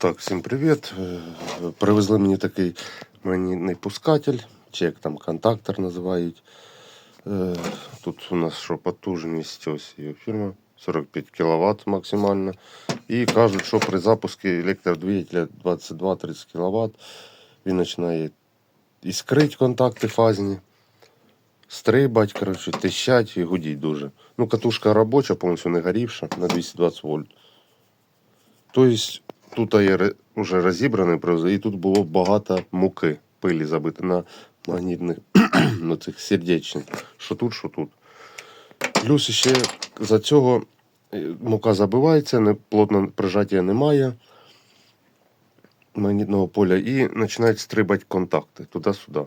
Так, всім привіт. Е, Привезли мені такий магнітний пускатель, чи як там контактор називають. Е, Тут у нас що потужність, ось є фірма, 45 кВт максимально. І кажуть, що при запуску електродвигателя 22-30 кВт він починає іскрить контакти фазні, стрибать, коротше, тищать і гудіть дуже. Ну, катушка робоча, повністю не горівша на 220 вольт. Тобто тут є вже розібраний привоз, і тут було багато муки, пилі забити на магнітних на цих сердечних. Що тут, що тут. Плюс ще за цього е, мука забивається, не, плотно прижаття немає магнітного поля і починають стрибати контакти туди-сюди.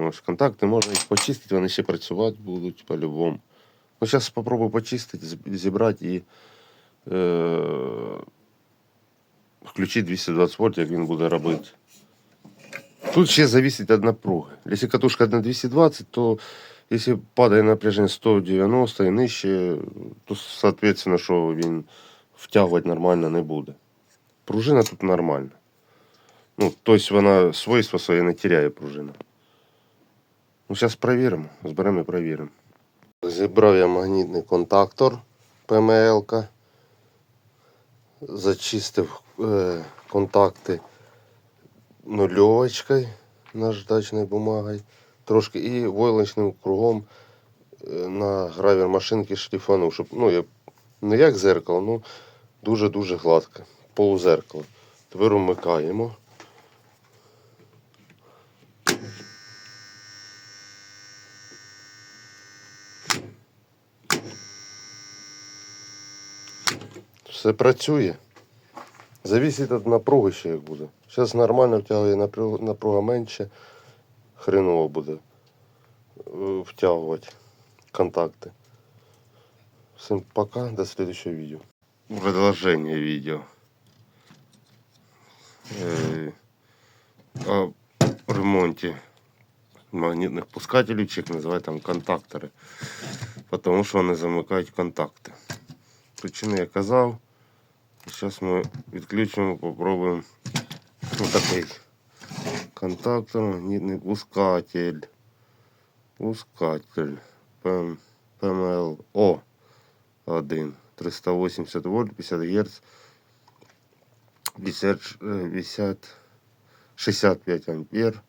Ось контакти, можна їх почистити, вони ще працювати будуть по-любому. Ну, зараз спробую почистити, зібрати і включити 220 вольт, як він буде робити. Тут ще зависить від напруги. Якщо катушка на 220, то якщо падає напряження 190 і нижче, то соответственно, що він втягувати нормально не буде. Пружина тут нормальна. Ну, тобто вона свойства своє не теряє пружина. Ну, зараз перевіримо, зберемо і перевіримо. Зібрав я магнітний контактор ПМЛ. -ка. Зачистив е, контакти нульовочкою наждачною бумагою. Трошки і войлочним кругом е, на гравір машинки шліфанув, щоб ну, я, не як зеркало, ну дуже-дуже гладке. Полузеркало. Тепер вмикаємо. Все працює. Зависить від напруги ще як буде. Зараз нормально втягує напру- напруга менше. Хреново буде е, втягувати контакти. Всем пока, до следующего видео. Продолжение видео. Е, О ремонті магнітних пускателів, чи як називають там контактори. Тому що вони замикають контакти. Причину я казав. Зараз ми відключимо, попробуємо ось такий контактор, магнітний пускатель. Пускатель ПМ, ПМЛО 1 380 вольт 50 Гц 50, е, 50 65 ампер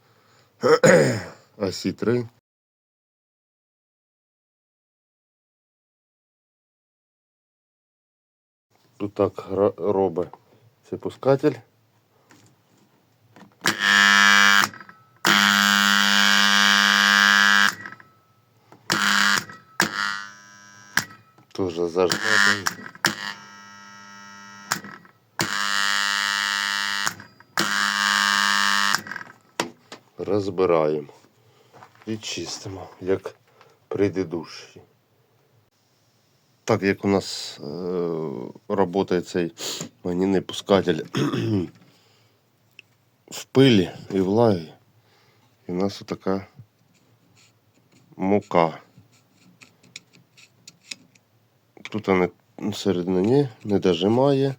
осі 3 Тут так робить цей пускатель. Тоже зажатый. Розбираємо і чистимо, як предыдущий. Так як у нас е, працює цей магнітний пускатель в пилі і влагі, і у нас така мука. Тут вона всередині не дожимає,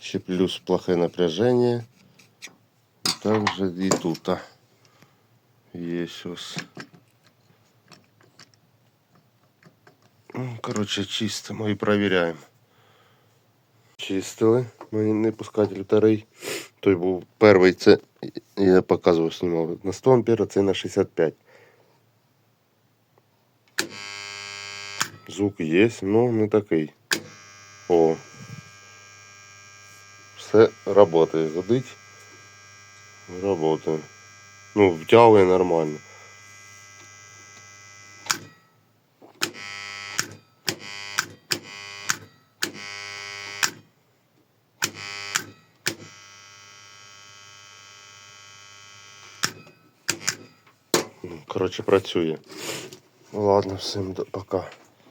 ще плюс плохе напряження. І також і тут є ось. Ну, Коротше, чистимо і перевіряємо. Чистили. Не пускатель вторий. Той був перший, це я показував, знімав на 100 ампер, а це на 65. Звук є, але не такий. О. Все працює. Гудить. Работає. Ну, втягує нормально. Коротше, працює. Ладно, всім до- пока.